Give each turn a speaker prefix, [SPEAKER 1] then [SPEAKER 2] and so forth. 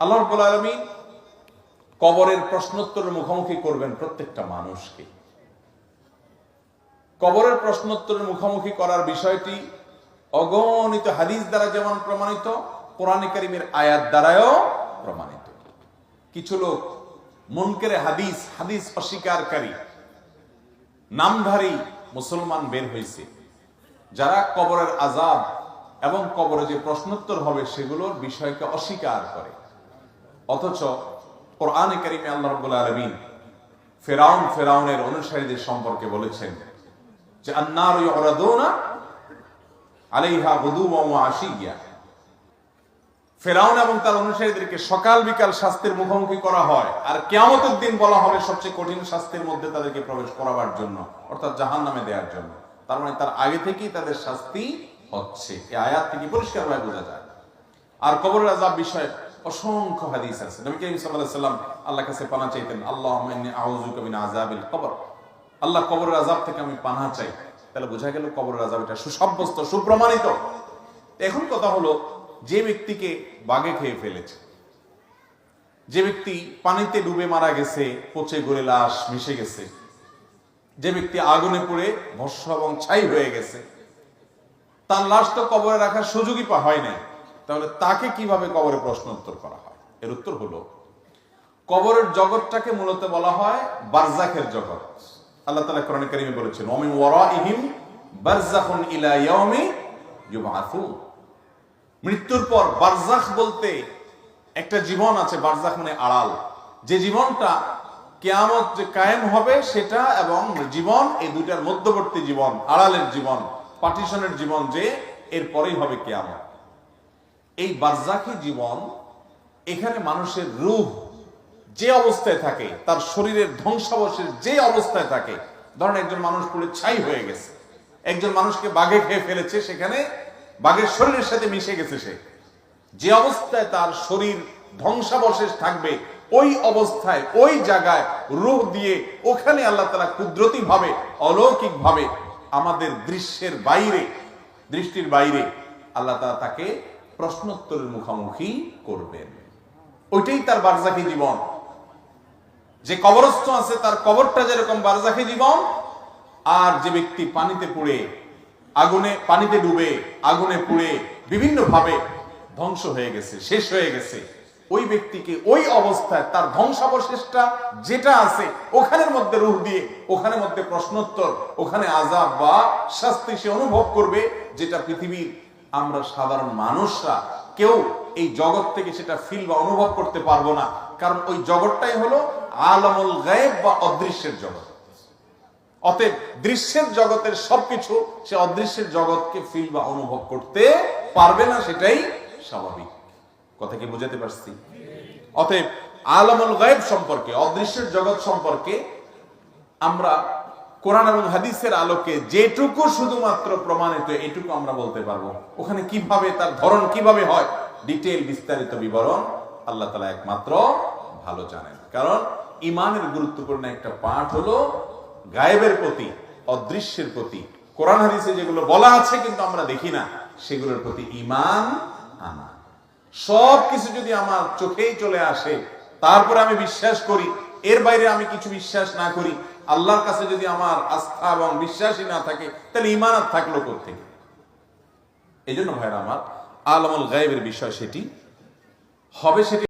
[SPEAKER 1] আল্লাহ রব্বুল আলমী কবরের প্রশ্নোত্তরের মুখোমুখি করবেন প্রত্যেকটা মানুষকে। কবরের প্রশ্নোত্তরের মুখোমুখি করার বিষয়টি অগণিত হাদিস দ্বারা যেমন প্রমাণিত, কোরআনে কারিমের আয়াত দ্বারাও প্রমাণিত। কিছু লোক মনকেরে হাদিস হাদিস অস্বীকারী, নামধারী মুসলমান বের হয়েছে, যারা কবরের আজাব এবং কবরে যে প্রশ্নোত্তর হবে সেগুলোর বিষয়কে অস্বীকার করে। অথচ কোরআনে কারিমে আল্লাহ রব্বুল আলমিন ফেরাউন ফেরাউনের অনুসারীদের সম্পর্কে বলেছেন যে আন্নার ইউরাদুনা আলাইহা গুদুওয়া ওয়া আশিয়া। ফেরাউন এবং তার অনুসারীদেরকে সকাল বিকাল শাস্তির মুখোমুখি করা হয় আর কেয়ামতের দিন বলা হবে সবচেয়ে কঠিন শাস্তির মধ্যে তাদেরকে প্রবেশ করাবার জন্য, অর্থাৎ জাহান নামে দেওয়ার জন্য। তার মানে তার আগে থেকেই তাদের শাস্তি হচ্ছে। এই আয়াত থেকে পরিষ্কারভাবে বোঝা যায়? আর কবরের আজাব বিষয়ে অসংখ্য হাদিস আছে। নবী করিম সাল্লাল্লাহু আলাইহি সাল্লাম কাছে পানা চাইতেন, আল্লাহুম্মা ইন্নী আউযুকা মিন আযাবিল কবর। আল্লাহ কবরের আজাব থেকে আমি পানা চাই। তাহলে বোঝা গেল কবরের আজাব এটা সুসাব্যস্ত, সুপ্রমাণিত। এখন কথা হলো, যে ব্যক্তিকে বাগে খেয়ে ফেলেছে, যে ব্যক্তি পানিতে ডুবে মারা গেছে, পচে গড়ে লাশ মিশে গেছে, যে ব্যক্তি আগুনে পুড়ে ভস্য এবং ছাই হয়ে গেছে, তার লাশ তো কবরে রাখার সুযোগই হয় নাই। তাহলে তাকে কীভাবে কবরে প্রশ্ন উত্তর করা হয়? এর উত্তর হলো, কবরের জগৎটাকে মূলত বলা হয় বারজাখের জগৎ। আল্লাহ তাআলা কোরআন কারিমে বলেছেন ওমিন ওয়ারাইহিম বারজাখুন ইলা ইয়াউমি মৃত্যুর পর বারজাখ বলতে একটা জীবন আছে বারজাখ মানে আড়াল। যে জীবনটা কেয়ামত যে কায়েম হবে সেটা এবং জীবন, এই দুইটার মধ্যবর্তী জীবন, আড়ালের জীবন, পার্টিশনের জীবন যে এরপরেই হবে কেয়ামত। এই বারজাখি জীবন এখানে মানুষের রূহ যে অবস্থায় থাকে, তার শরীরের ধ্বংসাবশের যে অবস্থায় থাকে, ধরেন একজন মানুষ পুরো ছাই হয়ে গেছে, একজন মানুষকে বাঘে খেয়ে ফেলেছে, সেখানে বাঘের শরীরের সাথে মিশে গেছে সে। যে অবস্থায় তার শরীর ধ্বংসাবশেষ থাকবে, ওই অবস্থায়, ওই জায়গায় রূপ দিয়ে ওখানে আল্লাহ তালা কুদরতি ভাবে অলৌকিক ভাবে আমাদের দৃশ্যের বাইরে, দৃষ্টির বাইরে আল্লাহ তালা তাকে প্রশ্নোত্তরের মুখোমুখি করবেন। ওইটাই তার বারজাকি জীবন। যে কবরস্থ আছে, তার কবরটা যেরকম বারজাকি জীবন, আর যে ব্যক্তি পানিতে পুড়ে, আগুনে, পানিতে ডুবে, আগুনে পুড়ে বিভিন্ন ভাবে ধ্বংস হয়ে গেছে, শেষ হয়ে গেছে, ওই ব্যক্তিকে ওই অবস্থায় তার ধ্বংসাবশেষটা যেটা আছে, ওখানের মধ্যে রূহ দিয়ে, ওখানের মধ্যে প্রশ্নোত্তর, ওখানে আজাব বা শাস্তি সে অনুভব করবে, যেটা পৃথিবীর আমরা সাধারণ মানুষরা কেউ এই জগৎ থেকে সেটা ফিল বা অনুভব করতে পারব না। কারণ ওই জগৎটাই হলো আলমুল গায়েব বা অদৃশ্যের জগৎ। অতএব দৃশ্যের জগতের সবকিছু সে অদৃশ্যের জগৎকে ফিল বা অনুভব করতে পারবে না, সেটাই স্বাভাবিক। কথা কি বুঝাতে পারছি? অতএব আলমুল গায়েব সম্পর্কে, অদৃশ্যের জগৎ সম্পর্কে আমরা কোরআন এবং হাদিসের আলোকে যেটুকু শুধুমাত্র প্রমাণিত, এটুকু আমরা বলতে পারব। ওখানে কীভাবে তার ধরন কীভাবে হয় ডিটেল বিস্তারিত বিবরণ আল্লাহ তালা একমাত্র ভালো জানেন। কারণ ইমানের গুরুত্বপূর্ণ একটা পাঠ হলো গায়েবের প্রতি, অদৃশ্যের প্রতি। কোরআন হাদিসে যেগুলো বলা আছে কিন্তু আমরা দেখি না, সেগুলোর প্রতি ইমান আনা। সব কিছু যদি আমার চোখেই চলে আসে, তারপরে আমি বিশ্বাস করি, এর বাইরে আমি কিছু বিশ্বাস না করি আল্লাহর কাছে যদি আমার আস্থা এবং বিশ্বাসই না থাকে, তাহলে ইমান আর থাকল করতে এই জন্য ভাইরা আমার আলমুল গায়েবের বিষয় সেটি, হবে সেটি